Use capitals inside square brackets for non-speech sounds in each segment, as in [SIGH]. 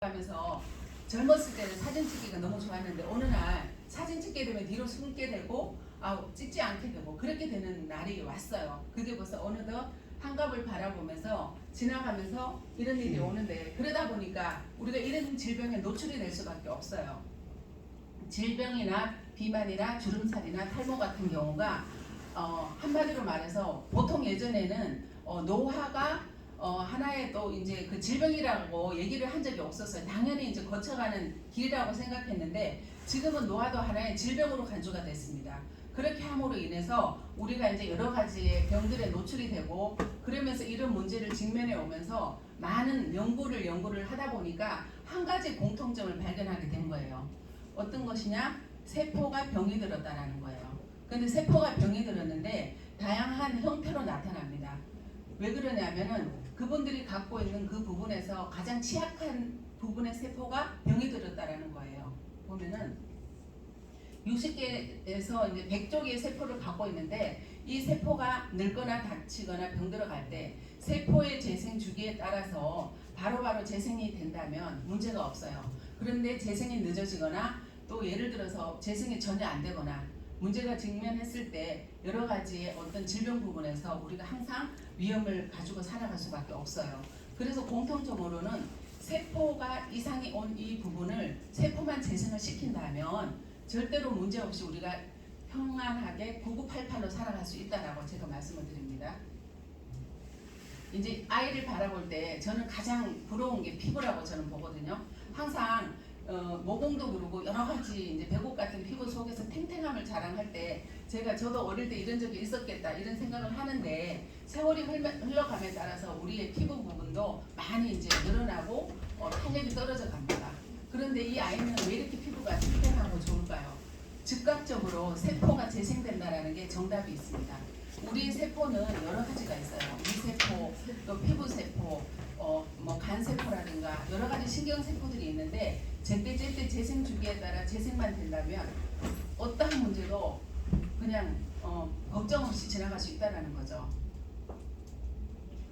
하면서 젊었을 때는 사진 찍기가 너무 좋았는데 어느 날 사진 찍게 되면 뒤로 숨게 되고 아 찍지 않게 되고 그렇게 되는 날이 왔어요. 그게 벌써 어느덧 한갑을 바라보면서 지나가면서 이런 일이 오는데 그러다 보니까 우리가 이런 질병에 노출이 될 수밖에 없어요. 질병이나 비만이나 주름살이나 탈모 같은 경우가 어, 한마디로 말해서 보통 예전에는 어, 노화가 어, 하나의 또 이제 그 질병이라고 얘기를 한 적이 없었어요. 당연히 이제 거쳐가는 길이라고 생각했는데 지금은 노화도 하나의 질병으로 간주가 됐습니다. 그렇게 함으로 인해서 우리가 이제 여러 가지의 병들에 노출이 되고 그러면서 이런 문제를 직면해 오면서 많은 연구를 연구를 하다 보니까 한 가지 공통점을 발견하게 된 거예요. 어떤 것이냐? 세포가 병이 들었다라는 거예요. 근데 세포가 병이 들었는데 다양한 형태로 나타납니다. 왜 그러냐면은 그분들이 갖고 있는 그 부분에서 가장 취약한 부분의 세포가 병이 들었다라는 거예요. 보면은 60개에서 이제 100쪽의 세포를 갖고 있는데 이 세포가 늙거나 다치거나 병 들어갈 때 세포의 재생 주기에 따라서 바로바로 재생이 된다면 문제가 없어요. 그런데 재생이 늦어지거나 또 예를 들어서 재생이 전혀 안 되거나 문제가 직면했을 때 여러 가지의 어떤 질병 부분에서 우리가 항상 위험을 가지고 살아갈 수밖에 없어요. 그래서 공통적으로는 세포가 이상이 온 이 부분을 세포만 재생을 시킨다면 절대로 문제 없이 우리가 평안하게 9988로 살아갈 수 있다라고 제가 말씀을 드립니다. 이제 아이를 바라볼 때 저는 가장 부러운 게 피부라고 저는 보거든요. 항상 어, 모공도 그러고 여러 가지 이제 배곡 같은 피부 속에서 탱탱함을 자랑할 때 제가 저도 어릴 때 이런 적이 있었겠다 이런 생각을 하는데 세월이 흘러, 흘러감에 따라서 우리의 피부 부분도 많이 이제 늘어나고 어, 탄력이 떨어져 갑니다. 그런데 이 아이는 왜 이렇게 피부가 탱탱하고 좋을까요? 즉각적으로 세포가 재생된다라는 게 정답이 있습니다. 우리 세포는 여러 가지가 있어요. 미세포, 또 피부세포, 어, 뭐 간세포라든가 여러 가지 신경세포들이 있는데 제때 제때 재생 주기에 따라 재생만 된다면 어떠한 문제도 그냥 어, 걱정 없이 지나갈 수 있다라는 거죠.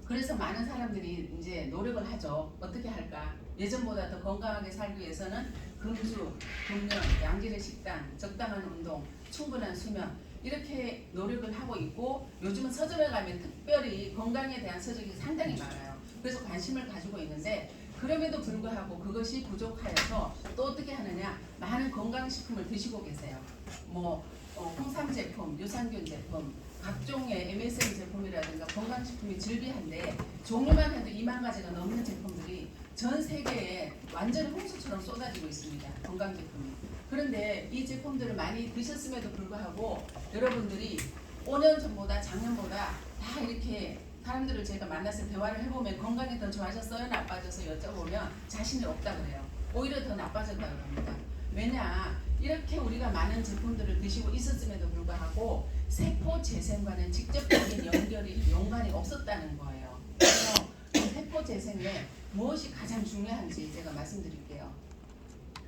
그래서 많은 사람들이 이제 노력을 하죠. 어떻게 할까? 예전보다 더 건강하게 살기 위해서는 금주, 금연, 양질의 식단, 적당한 운동, 충분한 수면 이렇게 노력을 하고 있고 요즘은 서점에 가면 특별히 건강에 대한 서적이 상당히 많아요. 그래서 관심을 가지고 있는데 그럼에도 불구하고 그것이 부족하여서 또 어떻게 하느냐 많은 건강식품을 드시고 계세요. 뭐 어, 홍삼 제품, 유산균 제품, 각종의 MSM 제품이라든가 건강식품이 즐비한데 종류만 해도 2만 가지가 넘는 제품들이 전 세계에 완전 홍수처럼 쏟아지고 있습니다. 건강 제품이. 그런데 이 제품들을 많이 드셨음에도 불구하고 여러분들이 5년 전보다 작년보다 다 이렇게 사람들을 제가 만나서 대화를 해보면 건강이 더 좋아졌어요? 나빠져서 여쭤보면 자신이 없다 그래요. 오히려 더 나빠졌다고 합니다. 왜냐 이렇게 우리가 많은 제품들을 드시고 있었음에도 불구하고 세포 재생과는 직접적인 [COUGHS] 연결이 연관이 없었다는 거예요. 그래서 이 세포 재생에 무엇이 가장 중요한지 제가 말씀드릴게요.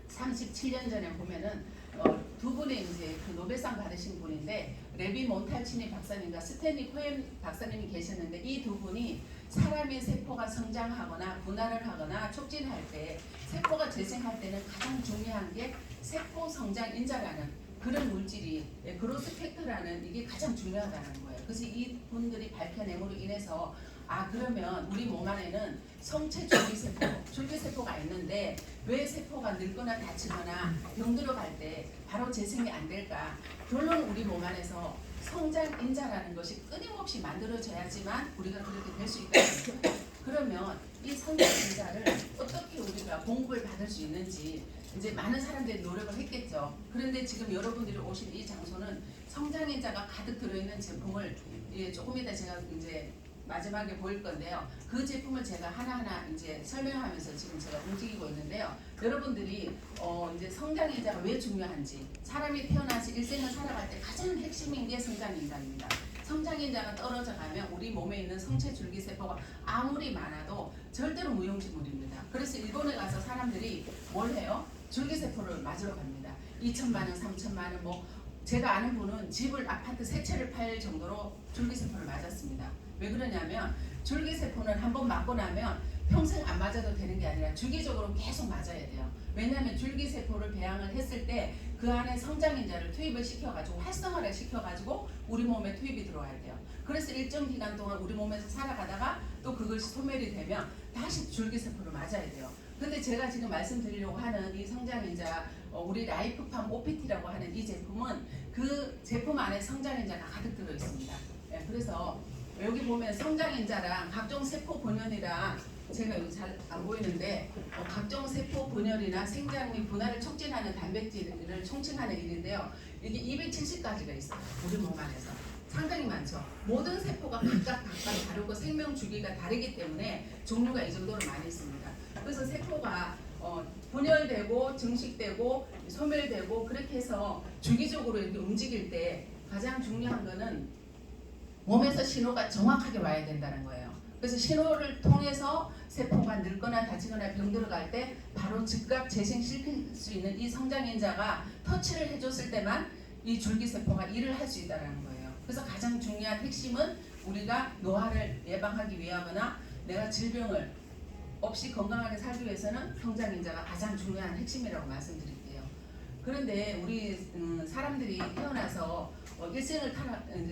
37년 전에 보면은 어, 두 분의 이제 그 노벨상 받으신 분인데 레비 몬탈치니 박사님과 스탠리 코엔 박사님이 계셨는데 이 두 분이 사람의 세포가 성장하거나 분할을 하거나 촉진할 때 세포가 재생할 때는 가장 중요한 게 세포 성장 인자라는 그런 물질이 예, 그로스 팩터라는 이게 가장 중요하다는 거예요. 그래서 이 분들이 밝혀냄으로 인해서 아 그러면 우리 몸 안에는 성체 줄기세포, 줄기세포가 있는데 왜 세포가 늙거나 다치거나 병들어 갈 때 바로 재생이 안 될까? 결론 우리 몸 안에서 성장 인자라는 것이 끊임없이 만들어져야지만 우리가 그렇게 될수 거예요. 그러면 이 성장 인자를 어떻게 우리가 공급을 받을 수 있는지 이제 많은 사람들이 노력을 했겠죠. 그런데 지금 여러분들이 오신 이 장소는 성장 인자가 가득 들어있는 제품을 예, 조금 이따 제가 이제 마지막에 보일 건데요. 그 제품을 제가 하나하나 이제 설명하면서 지금 제가 움직이고 있는데요. 여러분들이 어 이제 성장 인자가 왜 중요한지 사람이 태어나서 일생을 살아갈 때 가장 핵심인 게 성장 인자입니다. 성장 인자가 떨어져 가면 우리 몸에 있는 성체 줄기 세포가 아무리 많아도 절대로 무용지물입니다. 그래서 일본에 가서 사람들이 뭘 해요? 줄기 세포를 맞으러 갑니다. 2천만 원, 3천만 원, 뭐 제가 아는 분은 집을 아파트 세 채를 팔 정도로 줄기 세포를 맞았습니다. 왜 그러냐면 줄기세포는 한 번 맞고 나면 평생 안 맞아도 되는 게 아니라 주기적으로 계속 맞아야 돼요. 왜냐하면 줄기세포를 배양을 했을 때 그 안에 성장인자를 투입을 시켜가지고 활성화를 시켜가지고 우리 몸에 투입이 들어와야 돼요. 그래서 일정 기간 동안 우리 몸에서 살아가다가 또 그것이 소멸이 되면 다시 줄기세포를 맞아야 돼요. 근데 제가 지금 말씀드리려고 하는 이 성장인자 어, 우리 라이프팜 OPT라고 하는 이 제품은 그 제품 안에 성장인자가 가득 들어 있습니다. 예, 그래서 여기 보면 성장인자랑 각종 세포 본연이랑 제가 여기 잘 안 보이는데 어, 각종 세포 분열이나 생장 및 분할을 촉진하는 단백질을 총칭하는 일인데요. 이게 270가지가 있어요. 우리 몸 안에서. 상당히 많죠. 모든 세포가 각각 각각 다르고 생명 주기가 다르기 때문에 종류가 이 정도로 많이 있습니다. 그래서 세포가 어, 분열되고 증식되고 소멸되고 그렇게 해서 주기적으로 이렇게 움직일 때 가장 중요한 거는 몸에서 신호가 정확하게 와야 된다는 거예요. 그래서 신호를 통해서 세포가 늙거나 다치거나 병들어갈 때 바로 즉각 재생시킬 수 있는 이 성장인자가 터치를 해줬을 때만 이 줄기세포가 일을 할 수 있다는 거예요. 그래서 가장 중요한 핵심은 우리가 노화를 예방하기 위하거나 내가 질병을 없이 건강하게 살기 위해서는 성장인자가 가장 중요한 핵심이라고 말씀드릴게요. 그런데 우리 음, 사람들이 태어나서 어, 일생을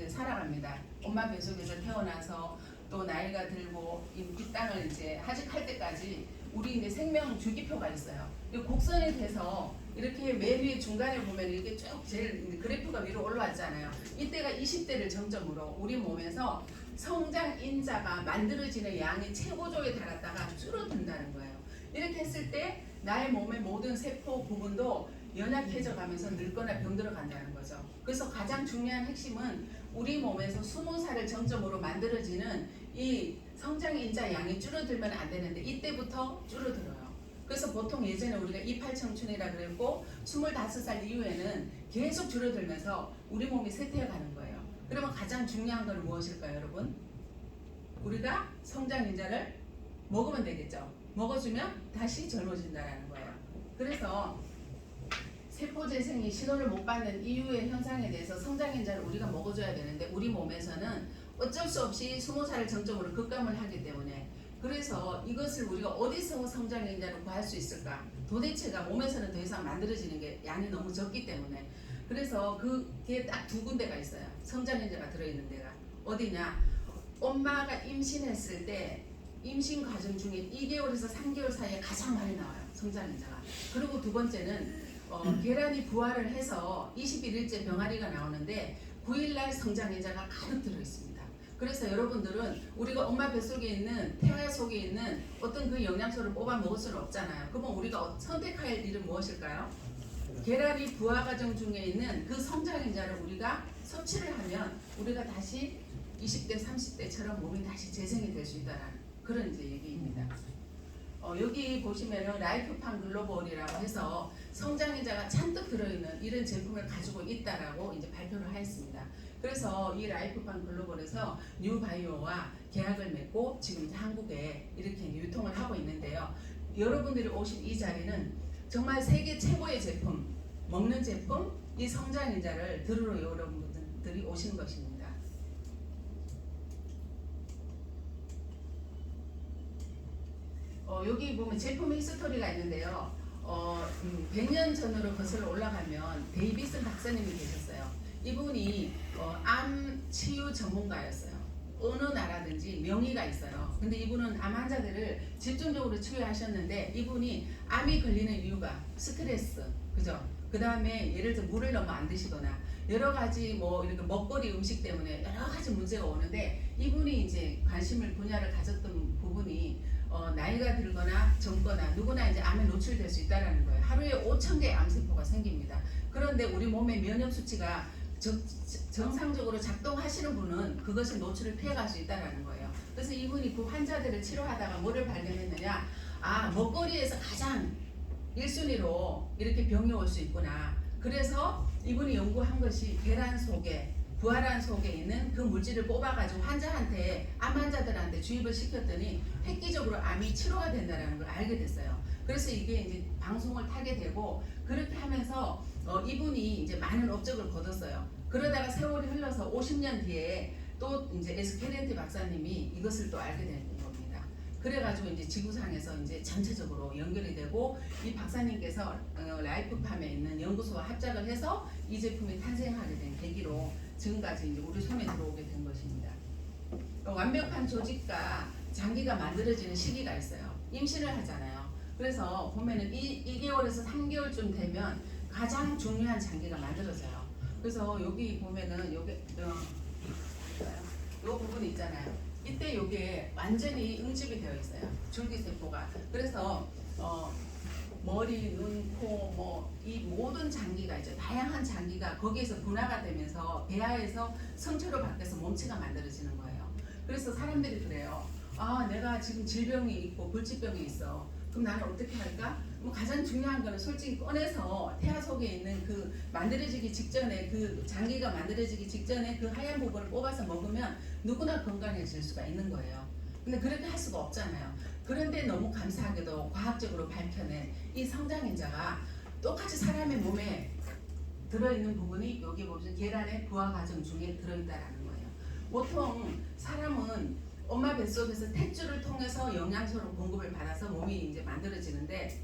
살아갑니다. 엄마 뱃속에서 태어나서 또 나이가 들고 이, 이 땅을 이제 하직할 때까지 우리 이제 생명 주기표가 있어요. 이 곡선이 돼서 이렇게 맨 위에 중간에 보면 이렇게 쭉 제일 그래프가 위로 올라왔잖아요. 이때가 20대를 정점으로 우리 몸에서 성장 인자가 만들어지는 양이 최고조에 달았다가 줄어든다는 거예요. 이렇게 했을 때 나의 몸의 모든 세포 부분도 연약해져 가면서 늙거나 병들어 간다는 거죠. 그래서 가장 중요한 핵심은 우리 몸에서 20살을 정점으로 만들어지는 이 성장 인자 양이 줄어들면 안 되는데 이때부터 줄어들어요. 그래서 보통 예전에 우리가 이팔 청춘이라 그랬고 25살 이후에는 계속 줄어들면서 우리 몸이 쇠퇴해 가는 거예요. 그러면 가장 중요한 건 무엇일까요, 여러분? 우리가 성장 인자를 먹으면 되겠죠. 먹어주면 다시 젊어진다는 거예요. 그래서 세포 재생이 신호를 못 받는 이유의 현상에 대해서 성장 인자를 우리가 먹어줘야 되는데 우리 몸에서는 어쩔 수 없이 20살을 정점으로 급감을 하기 때문에 그래서 이것을 우리가 어디서 성장 인자를 구할 수 있을까? 도대체가 몸에서는 더 이상 만들어지는 게 양이 너무 적기 때문에 그래서 그게 딱 두 군데가 있어요. 성장 인자가 들어있는 데가 어디냐? 엄마가 임신했을 때 임신 과정 중에 2개월에서 3개월 사이에 가장 많이 나와요. 성장 인자가. 그리고 두 번째는 어, 계란이 부화를 해서 21일째 병아리가 나오는데 9일날 성장인자가 가득 들어 있습니다. 그래서 여러분들은 우리가 엄마 뱃속에 있는 태아 속에 있는 어떤 그 영양소를 뽑아 먹을 수는 없잖아요. 그러면 우리가 어- 선택할 일은 무엇일까요? 계란이 부화 과정 중에 있는 그 성장인자를 우리가 섭취를 하면 우리가 다시 20대, 30대처럼 몸이 다시 재생이 될 수 있다는 그런 이제 얘기입니다. 어, 여기 보시면은 라이프팜 글로벌이라고 해서 성장인자가 잔뜩 들어있는 이런 제품을 가지고 있다라고 이제 발표를 하였습니다. 그래서 이 라이프팜 글로벌에서 뉴바이오와 계약을 맺고 지금 이제 한국에 이렇게 유통을 하고 있는데요. 여러분들이 오신 이 자리는 정말 세계 최고의 제품, 먹는 제품, 이 성장인자를 들으러 여러분들이 오신 것입니다. 어, 여기 보면 제품 히스토리가 있는데요. 어, 음, 100년 전으로 거슬러 올라가면 데이비슨 박사님이 계셨어요. 이분이 어, 암 치유 전문가였어요. 어느 나라든지 명의가 있어요. 근데 이분은 암 환자들을 집중적으로 치유하셨는데 이분이 암이 걸리는 이유가 스트레스, 그죠? 그 다음에 예를 들어 물을 너무 안 드시거나 여러 가지 뭐 이렇게 먹거리 음식 때문에 여러 가지 문제가 오는데 이분이 이제 관심을 분야를 가졌던 부분이 어, 나이가 들거나 젊거나 누구나 이제 암에 노출될 수 있다라는 거예요. 하루에 5천 개의 암세포가 생깁니다. 그런데 우리 몸의 면역 수치가 정, 정상적으로 작동하시는 분은 그것을 노출을 피해갈 수 있다라는 거예요. 그래서 이분이 그 환자들을 치료하다가 뭐를 발견했느냐? 아 먹거리에서 가장 1순위로 이렇게 병이 올 수 있구나. 그래서 이분이 연구한 것이 계란 속에 부활한 속에 있는 그 물질을 뽑아가지고 환자한테 암 환자들한테 주입을 시켰더니 획기적으로 암이 치료가 된다는 걸 알게 됐어요. 그래서 이게 이제 방송을 타게 되고 그렇게 하면서 어, 이분이 이제 많은 업적을 거뒀어요. 그러다가 세월이 흘러서 50년 뒤에 또 이제 에스케렌티 박사님이 이것을 또 알게 된 겁니다. 그래가지고 이제 지구상에서 이제 전체적으로 연결이 되고 이 박사님께서 어, 라이프팜에 있는 연구소와 합작을 해서 이 제품이 탄생하게 된 계기로 지금까지 이제 우리 손에 들어오게 된 것입니다. 어, 완벽한 조직과 장기가 만들어지는 시기가 있어요. 임신을 하잖아요. 그래서 보면은 이 2개월에서 3개월쯤 되면 가장 중요한 장기가 만들어져요. 그래서 여기 보면은 여기 어, 요 부분 있잖아요. 이때 요게 완전히 응집이 되어 있어요. 줄기세포가. 그래서 어, 머리, 눈, 코, 뭐 이 모든 장기가 이제 다양한 장기가 거기에서 분화가 되면서 배아에서 성체로 바뀌어서 몸체가 만들어지는 거예요. 그래서 사람들이 그래요. 아, 내가 지금 질병이 있고 불치병이 있어. 그럼 나는 어떻게 할까? 뭐 가장 중요한 거는 솔직히 꺼내서 태아 속에 있는 그 만들어지기 직전에 그 장기가 만들어지기 직전에 그 하얀 부분을 뽑아서 먹으면 누구나 건강해질 수가 있는 거예요. 근데 그렇게 할 수가 없잖아요. 그런데 너무 감사하게도 과학적으로 밝혀낸 이 성장인자가 똑같이 사람의 몸에 들어있는 부분이 여기 보시면 계란의 부화 과정 중에 들어있다라는 거예요. 보통 사람은 엄마 뱃속에서 탯줄을 통해서 영양소를 공급을 받아서 몸이 이제 만들어지는데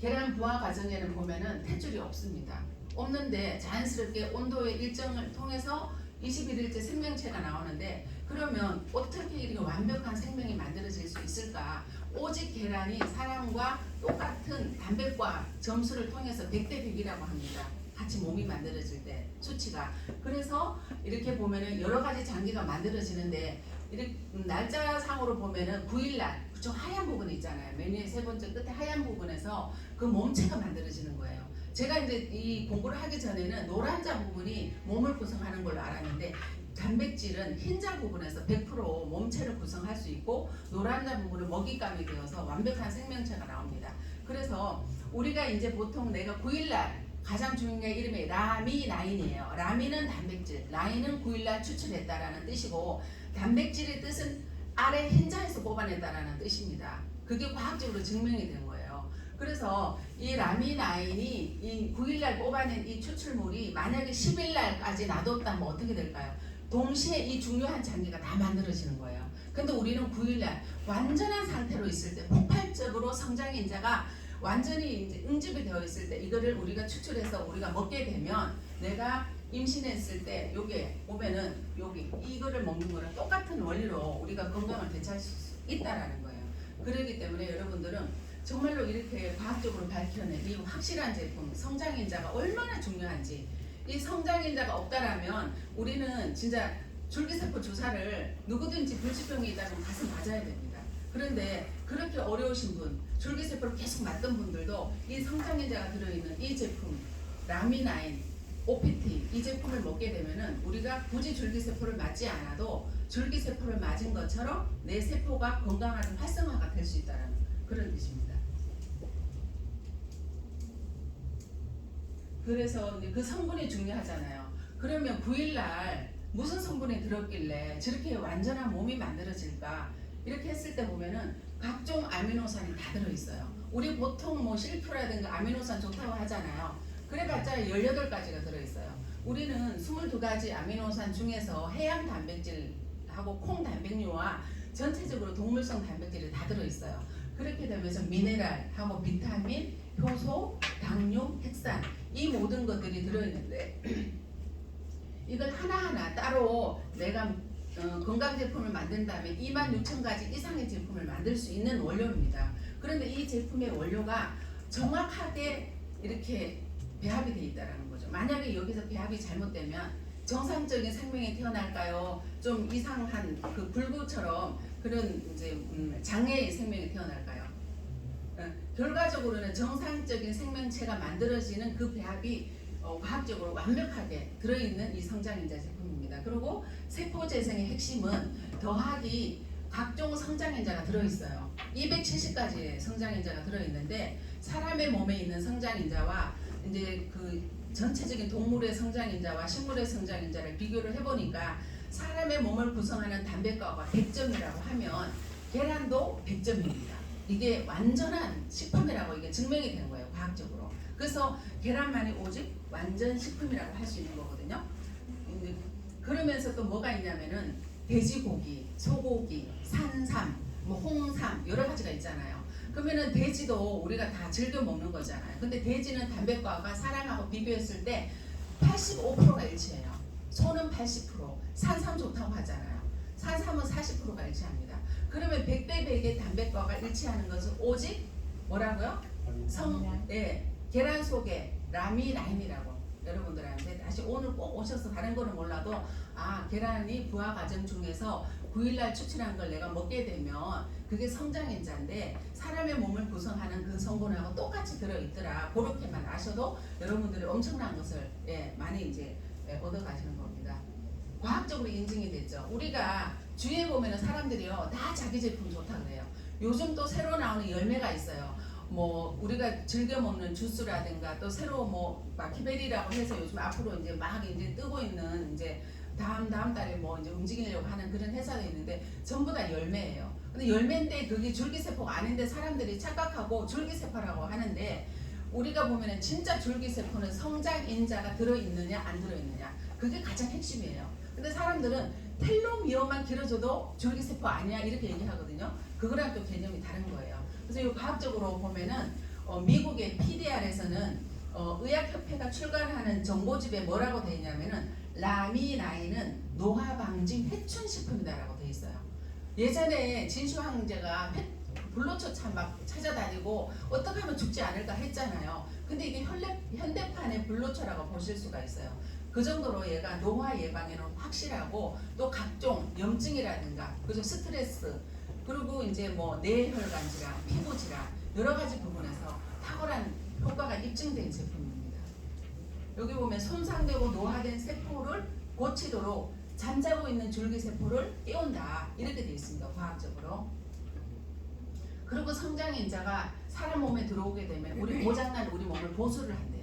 계란 부화 과정에는 보면은 탯줄이 없습니다. 없는데 자연스럽게 온도의 일정을 통해서 21일째 생명체가 나오는데 그러면 어떻게 이렇게 완벽한 생명이 만들어질 수 있을까? 오직 계란이 사람과 똑같은 단백과 점수를 통해서 100대 100이라고 합니다. 같이 몸이 만들어질 때 수치가 그래서 이렇게 보면은 여러 가지 장기가 만들어지는데 이렇게 날짜상으로 보면은 9일날 저 하얀 부분 있잖아요 메뉴의 세 번째 끝에 하얀 부분에서 그 몸체가 만들어지는 거예요 제가 이제 이 공부를 하기 전에는 노란자 부분이 몸을 구성하는 걸로 알았는데 단백질은 흰자 부분에서 100% 몸체를 구성할 수 있고 노란자 부분은 먹잇감이 되어서 완벽한 생명체가 나옵니다. 그래서 우리가 이제 보통 내가 9일날 가장 중요한 게 이름이 라미나인이에요. 라미는 단백질, 라인은 9일날 추출했다라는 뜻이고 단백질의 뜻은 아래 흰자에서 뽑아냈다라는 뜻입니다. 그게 과학적으로 증명이 된 거예요. 그래서 이 라미나인이 이 9일날 뽑아낸 이 추출물이 만약에 10일날까지 놔뒀다면 어떻게 될까요? 동시에 이 중요한 장기가 다 만들어지는 거예요. 근데 우리는 9일날 완전한 상태로 있을 때 폭발적으로 성장인자가 완전히 이제 응집이 되어 있을 때 이거를 우리가 추출해서 우리가 먹게 되면 내가 임신했을 때 요게 보면은 여기 이거를 먹는 거랑 똑같은 원리로 우리가 건강을 되찾을 수 있다라는 거예요. 그렇기 때문에 여러분들은 정말로 이렇게 과학적으로 밝혀낸 이 확실한 제품 성장인자가 얼마나 중요한지 이 성장인자가 없다라면 우리는 진짜 줄기세포 주사를 누구든지 불치병이 있다면 가서 맞아야 됩니다. 그런데 그렇게 어려우신 분, 줄기세포를 계속 맞던 분들도 이 성장인자가 들어있는 이 제품 라미나인, OPT 이 제품을 먹게 되면은 우리가 굳이 줄기세포를 맞지 않아도 줄기세포를 맞은 것처럼 내 세포가 건강한 활성화가 될 수 있다는 그런 뜻입니다. 그래서 이제 그 성분이 중요하잖아요. 그러면 9일날 무슨 성분이 들었길래 저렇게 완전한 몸이 만들어질까? 이렇게 했을 때 보면은 각종 아미노산이 다 들어있어요. 우리 보통 뭐 실프라든가 아미노산 좋다고 하잖아요. 그래봤자 18가지가 들어있어요. 우리는 22가지 아미노산 중에서 해양 단백질하고 콩 단백류와 전체적으로 동물성 단백질이 다 들어있어요. 그렇게 되면서 미네랄하고 비타민, 효소, 당류, 핵산 이 모든 것들이 들어있는데 [CLEARS THROAT] 이걸 하나하나 따로 내가 어, 건강 제품을 만든다면 2만 6천 가지 이상의 제품을 만들 수 있는 원료입니다. 그런데 이 제품의 원료가 정확하게 이렇게 배합이 돼 있다라는 거죠. 만약에 여기서 배합이 잘못되면 정상적인 생명이 태어날까요? 좀 이상한 그 불구처럼 그런 이제 음, 장애의 생명이 태어날까요? 어, 결과적으로는 정상적인 생명체가 만들어지는 그 배합이 어, 과학적으로 완벽하게 들어있는 이 성장인자 제품입니다. 그리고 세포 재생의 핵심은 더하기 각종 성장인자가 들어있어요. 270가지의 성장인자가 들어있는데 사람의 몸에 있는 성장인자와 이제 그 전체적인 동물의 성장인자와 식물의 성장인자를 비교를 해보니까 사람의 몸을 구성하는 단백과가 100점이라고 하면 계란도 100점입니다. 이게 완전한 식품이라고 이게 증명이 된 거예요 과학적으로. 그래서 계란만이 오직 완전 식품이라고 할 수 있는 거거든요. 그러면서 또 뭐가 있냐면은 돼지고기, 소고기, 산삼, 뭐 홍삼 여러 가지가 있잖아요. 그러면은 돼지도 우리가 다 즐겨 먹는 거잖아요. 근데 돼지는 담배과가 사람하고 비교했을 때 85%가 일치해요. 소는 80%, 산삼 좋다고 하잖아요. 산삼은 40%가 일치합니다. 그러면 100대 100의 담배과가 일치하는 것은 오직 뭐라고요? 성, 예, 계란 속에 라미나인이라고 여러분들한테 다시 오늘 꼭 오셔서 다른 거는 몰라도 아 계란이 부화 과정 중에서 9일날 추출한 걸 내가 먹게 되면 그게 성장인자인데 사람의 몸을 구성하는 그 성분하고 똑같이 들어있더라. 그렇게만 아셔도 여러분들이 엄청난 것을 예, 많이 이제 예, 얻어가시는 겁니다. 과학적으로 인증이 됐죠. 우리가 주위에 보면은 사람들이요 다 자기 제품 좋다 그래요 요즘 또 새로 나오는 열매가 있어요 뭐 우리가 즐겨 먹는 주스라든가 또 새로 뭐 마키베리라고 해서 요즘 앞으로 이제 막 이제 뜨고 있는 이제 다음 다음 달에 뭐 이제 움직이려고 하는 그런 회사가 있는데 전부 다 열매예요. 근데 열매인데 그게 줄기세포가 아닌데 사람들이 착각하고 줄기세포라고 하는데 우리가 보면은 진짜 줄기세포는 성장 인자가 들어 있느냐 안 들어 있느냐 그게 가장 핵심이에요. 근데 사람들은 텔로미어만 길어져도 줄기세포 아니야 이렇게 얘기하거든요. 그거랑 또 개념이 다른 거예요. 그래서 이 과학적으로 보면은 어, 미국의 PDR에서는 어, 의학협회가 출간하는 정보집에 뭐라고 돼 있냐면은 라미나인은 노화 방지 회춘 식품이다라고 돼 있어요. 예전에 진슈 황제가 회, 불로초 참막 찾아다니고 어떻게 하면 죽지 않을까 했잖아요. 근데 이게 현대, 현대판의 불로초라고 보실 수가 있어요. 그 정도로 얘가 노화 예방에는 확실하고 또 각종 염증이라든가 그죠 스트레스 그리고 이제 뭐 뇌혈관 질환, 피부 질환 여러 가지 부분에서 탁월한 효과가 입증된 제품입니다. 여기 보면 손상되고 노화된 세포를 고치도록 잠자고 있는 줄기 세포를 깨운다 이렇게 되어 있습니다. 과학적으로. 그리고 성장 인자가 사람 몸에 들어오게 되면 우리 고장난 우리 몸을 보수를 한대요.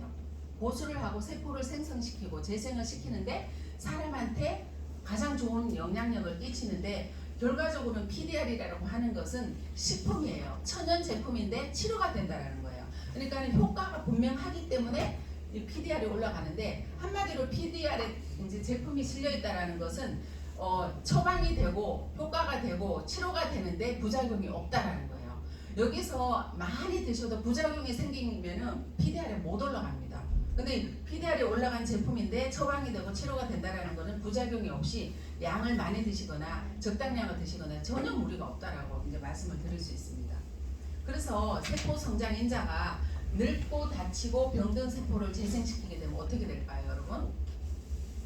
보수를 하고 세포를 생성시키고 재생을 시키는데 사람한테 가장 좋은 영향력을 끼치는데 결과적으로는 PDR이라고 하는 것은 식품이에요. 천연 제품인데 치료가 된다라는 거예요. 그러니까 효과가 분명하기 때문에 이 PDR이 올라가는데 한마디로 PDR에 이제 제품이 실려 있다라는 것은 어, 처방이 되고 효과가 되고 치료가 되는데 부작용이 없다라는 거예요. 여기서 많이 드셔도 부작용이 생기면은 PDR에 못 올라갑니다. 근데 PDR이 올라간 제품인데 처방이 되고 치료가 된다라는 것은 부작용이 없이 양을 많이 드시거나 적당량을 드시거나 전혀 무리가 없다라고 이제 말씀을 드릴 수 있습니다. 그래서 세포 성장 인자가 늙고 다치고 병든 세포를 재생시키게 되면 어떻게 될까요, 여러분?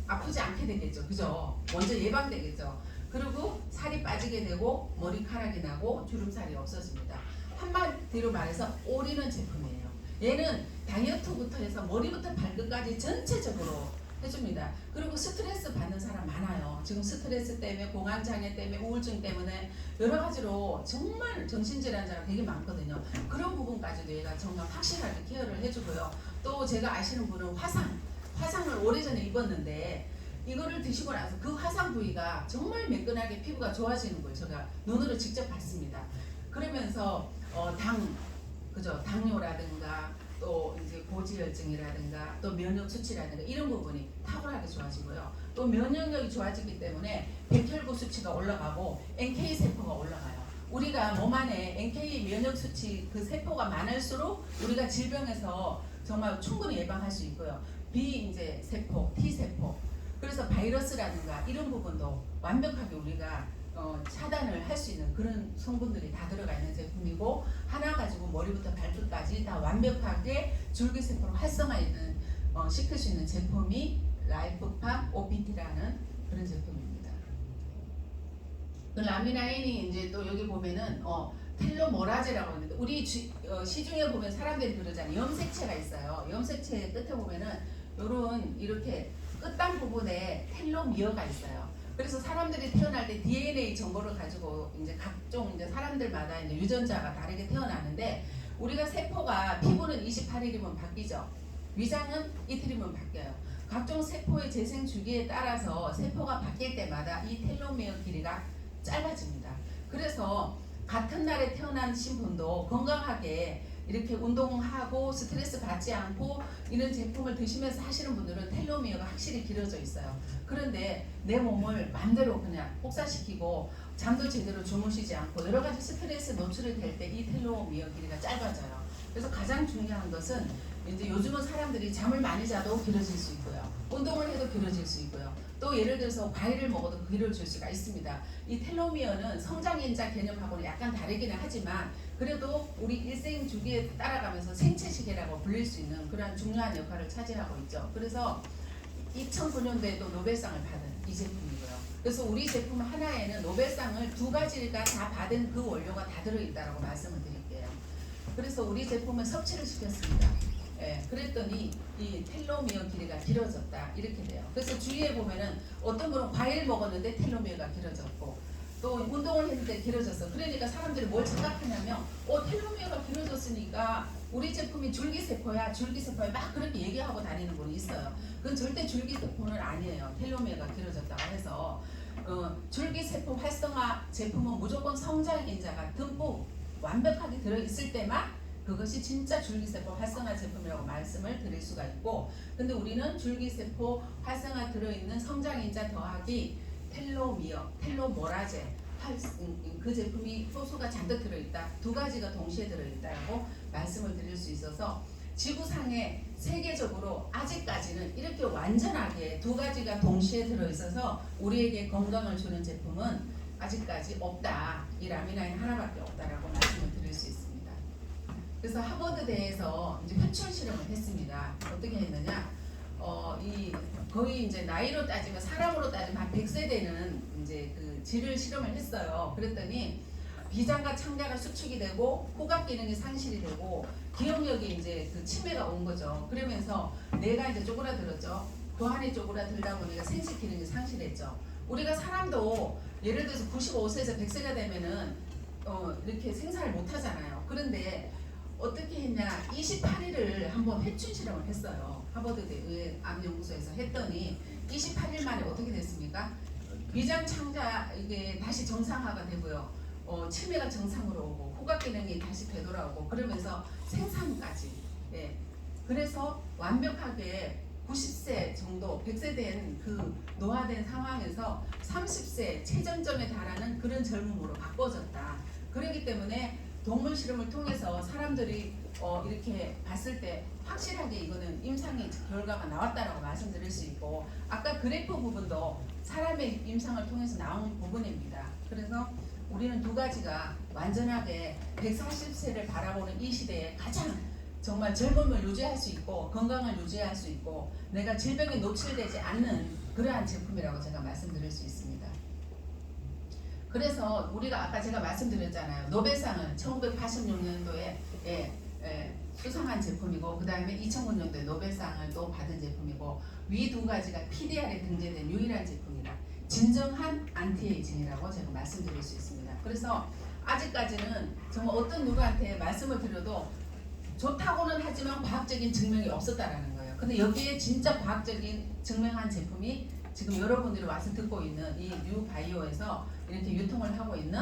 아프지 않게 되겠죠, 그죠? 먼저 예방되겠죠. 그리고 살이 빠지게 되고 머리카락이 나고 주름살이 없어집니다. 한마디로 말해서 오리는 제품이에요. 얘는 다이어트부터 해서 머리부터 발끝까지 전체적으로 해줍니다. 그리고 스트레스 받는 사람 많아요. 지금 스트레스 때문에 공황장애 때문에 우울증 때문에 여러 가지로 정말 정신질환자가 되게 많거든요. 그런 부분까지도 얘가 정말 확실하게 케어를 해주고요. 또 제가 아시는 분은 화상, 화상을 오래전에 입었는데 이거를 드시고 나서 그 화상 부위가 정말 매끈하게 피부가 좋아지는 걸 제가 눈으로 직접 봤습니다. 그러면서 어, 당, 그죠? 당뇨라든가 또 이제 고지혈증이라든가 또 면역 수치라든가 이런 부분이 탁월하게 좋아지고요. 또 면역력이 좋아지기 때문에 백혈구 수치가 올라가고 NK 세포가 올라가요. 우리가 몸 안에 NK 면역 수치 그 세포가 많을수록 우리가 질병에서 정말 충분히 예방할 수 있고요. B 이제 세포, T 세포. 그래서 바이러스라든가 이런 부분도 완벽하게 우리가 어, 차단을 할 수 있는 그런 성분들이 다 들어가 있는 제품이고 하나 가지고 머리부터 발끝까지 다 완벽하게 줄기세포를 활성화 있는 어, 시킬 수 있는 제품이 라이프팜 OPT라는 그런 제품입니다. 그 라미나인이 이제 또 여기 보면은 어, 텔로모라제라고 하는데 우리 주, 어, 시중에 보면 사람들이 그러잖아요. 염색체가 있어요. 염색체 끝에 보면은 요런 이렇게 끝단 부분에 텔로미어가 있어요. 그래서 사람들이 태어날 때 DNA 정보를 가지고 이제 각종 이제 사람들마다 이제 유전자가 다르게 태어나는데 우리가 세포가 피부는 28일이면 바뀌죠. 위장은 이틀이면 바뀌어요. 각종 세포의 재생 주기에 따라서 세포가 바뀔 때마다 이 텔로미어 길이가 짧아집니다. 그래서 같은 날에 태어난 신분도 건강하게 이렇게 운동하고 스트레스 받지 않고 이런 제품을 드시면서 하시는 분들은 텔로미어가 확실히 길어져 있어요. 그런데 내 몸을 마음대로 그냥 혹사시키고 잠도 제대로 주무시지 않고 여러 가지 스트레스 노출이 될 때 이 텔로미어 길이가 짧아져요. 그래서 가장 중요한 것은 이제 요즘은 사람들이 잠을 많이 자도 길어질 수 있고요. 운동을 해도 길어질 수 있고요. 또 예를 들어서 과일을 먹어도 길어질 수가 있습니다. 이 텔로미어는 성장인자 개념하고는 약간 다르기는 하지만 그래도 우리 일생 주기에 따라가면서 생체 시계라고 불릴 수 있는 그러한 중요한 역할을 차지하고 있죠. 그래서 2009년도에도 노벨상을 받은 이 제품이고요. 그래서 우리 제품 하나에는 노벨상을 두 가지가 다 받은 그 원료가 다 들어있다라고 말씀을 드릴게요. 그래서 우리 제품은 섭취를 시켰습니다. 예, 그랬더니 이 텔로미어 길이가 길어졌다 이렇게 돼요. 그래서 주위에 보면은 어떤 분은 과일 먹었는데 텔로미어가 길어졌고 또 운동을 했는데 길어졌어. 그러니까 사람들이 뭘 착각하냐면 어 텔로미어가 길어졌으니까 우리 제품이 줄기세포야 줄기세포야 막 그렇게 얘기하고 다니는 분이 있어요. 그건 절대 줄기세포는 아니에요. 텔로미어가 길어졌다고 해서 어, 줄기세포 활성화 제품은 무조건 성장 인자가 듬뿍 완벽하게 들어있을 때만 그것이 진짜 줄기세포 활성화 제품이라고 말씀을 드릴 수가 있고 근데 우리는 줄기세포 활성화 들어있는 성장인자 더하기 텔로미어, 텔로모라제 활- 음, 그 제품이 효소가 잔뜩 들어있다 두 가지가 동시에 들어있다고 말씀을 드릴 수 있어서 지구상에 세계적으로 아직까지는 이렇게 완전하게 두 가지가 동시에 들어있어서 우리에게 건강을 주는 제품은 아직까지 없다 이 라미나인 하나밖에 없다라고 말씀을 드릴 수 있습니다. 그래서 하버드대에서 이제 회출 실험을 했습니다. 어떻게 했느냐? 어, 이 거의 이제 나이로 따지면 사람으로 따지면 한 100세 되는 이제 그 질을 실험을 했어요. 그랬더니 비장과 창자가 수축이 되고 후각 기능이 상실이 되고 기억력이 이제 그 치매가 온 거죠. 그러면서 뇌가 이제 쪼그라들었죠. 교환이 쪼그라들다 보니까 생식 기능이 상실했죠. 우리가 사람도 예를 들어서 95세에서 100세가 되면은 어, 이렇게 생사를 못 하잖아요. 그런데 어떻게 했냐 28일을 한번 회춘 실험을 했어요. 하버드 대 의회 암연구소에서 했더니 28일 만에 어떻게 됐습니까? 위장 창자 이게 다시 정상화가 되고요. 어, 치매가 정상으로 오고 후각 기능이 다시 되돌아오고 그러면서 생산까지. 예. 그래서 완벽하게 90세 정도 100세 된 그 노화된 상황에서 30세 최전점에 달하는 그런 젊음으로 바꿔졌다. 그렇기 때문에 동물 실험을 통해서 사람들이 어, 이렇게 봤을 때 확실하게 이거는 임상의 결과가 나왔다라고 말씀드릴 수 있고 아까 그래프 부분도 사람의 임상을 통해서 나온 부분입니다. 그래서 우리는 두 가지가 완전하게 140세를 바라보는 이 시대에 가장 정말 젊음을 유지할 수 있고 건강을 유지할 수 있고 내가 질병에 노출되지 않는 그러한 제품이라고 제가 말씀드릴 수 있습니다. 그래서 우리가 아까 제가 말씀드렸잖아요. 노벨상은 1986년도에 예, 예, 수상한 제품이고 그 다음에 2009년도에 노벨상을 또 받은 제품이고 위 두 가지가 PDR에 등재된 유일한 제품이다. 진정한 안티에이징이라고 제가 말씀드릴 수 있습니다. 그래서 아직까지는 정말 어떤 누구한테 말씀을 드려도 좋다고는 하지만 과학적인 증명이 없었다라는 거예요. 근데 여기에 진짜 과학적인 증명한 제품이 지금 여러분들이 와서 듣고 있는 이 뉴바이오에서 이렇게 유통을 하고 있는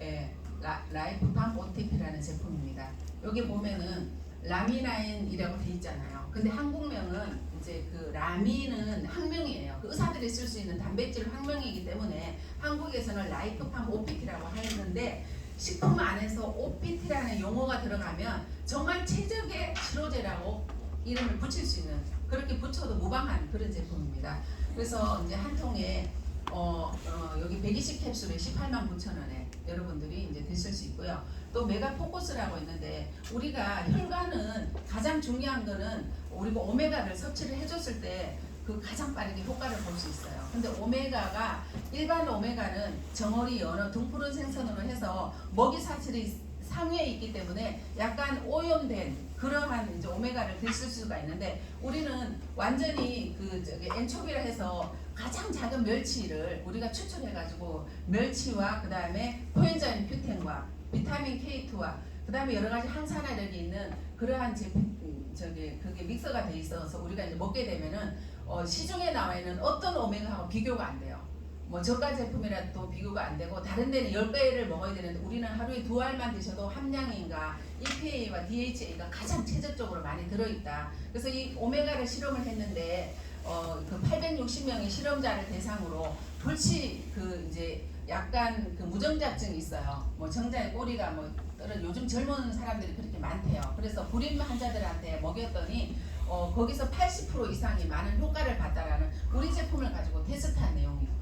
예, 라, 라이프팜 OTP라는 제품입니다. 여기 보면은 라미나인이라고 돼 있잖아요. 근데 한국명은 이제 그 라미는 학명이에요. 그 의사들이 쓸 수 있는 단백질 학명이기 때문에 한국에서는 라이프팜 OPT라고 하는데 식품 안에서 OPT라는 용어가 들어가면 정말 최적의 치료제라고 이름을 붙일 수 있는 그렇게 붙여도 무방한 그런 제품입니다. 그래서 이제 한 통에 어, 어, 여기 120 캡슐에 18만 9천 원에 여러분들이 이제 드실 수 있고요. 또 메가 포커스라고 있는데 우리가 혈관은 가장 중요한 거는 우리가 오메가를 섭취를 해줬을 때 그 가장 빠르게 효과를 볼 수 있어요. 근데 오메가가 일반 오메가는 정어리, 연어, 등푸른 생선으로 해서 먹이 사슬이 상위에 있기 때문에 약간 오염된 그러한 이제 오메가를 드실 수가 있는데 우리는 완전히 그 저기 엔초비라 해서 가장 작은 멸치를 우리가 추출해가지고 멸치와 그 다음에 코엔자임 큐텐과 비타민 K2와 그 다음에 여러 가지 항산화력이 있는 그러한 제품 음, 저기 그게 믹서가 돼 있어서 우리가 이제 먹게 되면은 어, 시중에 나와 있는 어떤 오메가하고 비교가 안 돼요. 뭐 저가 제품이라 또 비교가 안 되고 다른 데는 10배를 먹어야 되는데 우리는 하루에 두 알만 드셔도 함량인가 EPA와 DHA가 가장 최적적으로 많이 들어있다. 그래서 이 오메가를 실험을 했는데 어, 그 860명의 실험자를 대상으로 불치 그 이제 약간 그 무정자증이 있어요. 뭐 정자의 꼬리가 뭐 떨어 요즘 젊은 사람들이 그렇게 많대요. 그래서 불임 환자들한테 먹였더니 어, 거기서 80% 이상이 많은 효과를 봤다라는 우리 제품을 가지고 테스트한 내용이 있습니다.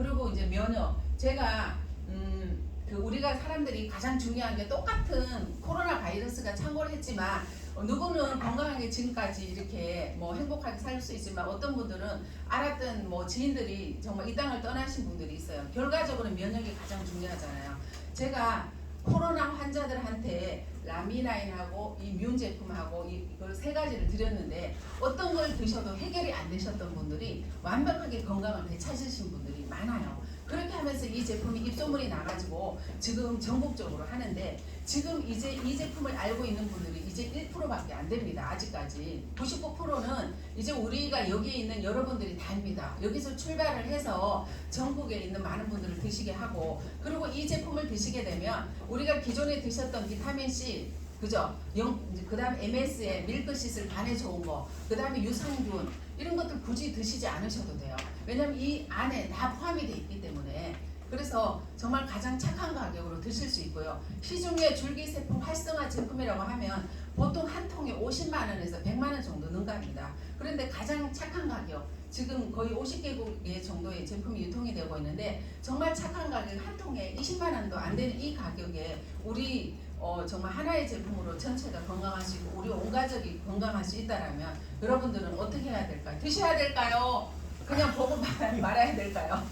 그리고 이제 면역 제가 음, 그 우리가 사람들이 가장 중요한 게 똑같은 코로나 바이러스가 창궐 했지만 어, 누구는 건강하게 지금까지 이렇게 뭐 행복하게 살 수 있지만 어떤 분들은 알았던 뭐 지인들이 정말 이 땅을 떠나신 분들이 있어요. 결과적으로 면역이 가장 중요하잖아요. 제가 코로나 환자들한테 라미나인하고 이 뮨 제품하고 이- 이걸 세 가지를 드렸는데 어떤 걸 드셔도 해결이 안 되셨던 분들이 완벽하게 건강을 되찾으신 분들이 많아요. 그렇게 하면서 이 제품이 입소문이 나가지고 지금 전국적으로 하는데 지금 이제 이 제품을 알고 있는 분들이 이제 1%밖에 안 됩니다. 아직까지 99%는 이제 우리가 여기에 있는 여러분들이 다입니다. 여기서 출발을 해서 전국에 있는 많은 분들을 드시게 하고 그리고 이 제품을 드시게 되면 우리가 기존에 드셨던 비타민 C 그죠? 영, 그 다음 MS에 밀크시슬 간에 좋은 거, 그 다음에 유산균 이런 것들 굳이 드시지 않으셔도 돼요. 왜냐면 이 안에 다 포함이 돼 있기 때문에 그래서 정말 가장 착한 가격으로 드실 수 있고요. 시중에 줄기세포 활성화 제품이라고 하면 보통 한 통에 50만 원에서 100만 원 정도 능가합니다. 그런데 가장 착한 가격 지금 거의 50개국의 정도의 제품이 유통이 되고 있는데 정말 착한 가격 한 통에 20만 원도 안 되는 이 가격에 우리 어, 정말 하나의 제품으로 전체가 건강할 수 있고 우리 온 가족이 건강할 수 있다라면 여러분들은 어떻게 해야 될까요? 드셔야 될까요? 그냥 보고 말- 말아야 될까요?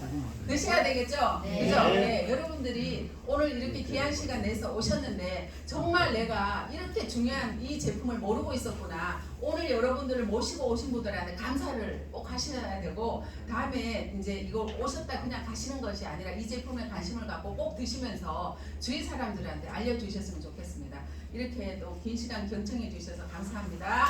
드셔야 되겠죠? 네. 그죠? 네. 여러분들이 오늘 이렇게 귀한 시간 내서 오셨는데 정말 내가 이렇게 중요한 이 제품을 모르고 있었구나. 오늘 여러분들을 모시고 오신 분들한테 감사를 꼭 하셔야 되고 다음에 이제 이거 오셨다 그냥 가시는 것이 아니라 이 제품에 관심을 갖고 꼭 드시면서 주위 사람들한테 알려주셨으면 좋겠습니다. 이렇게 또 긴 시간 경청해 주셔서 감사합니다.